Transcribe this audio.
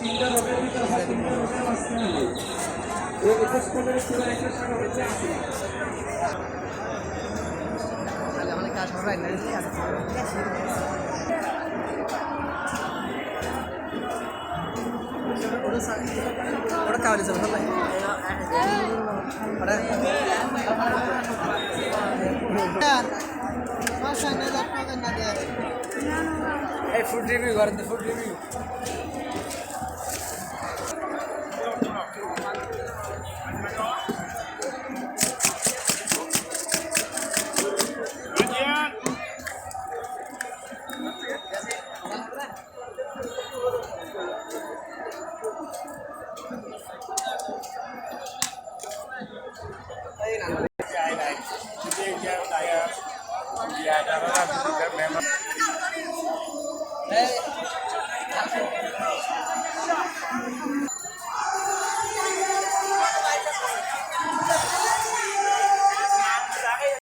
তিনটা রোগের ভিতরে হয় তিনটা রোগের মাঝখানে নেই। Yeah,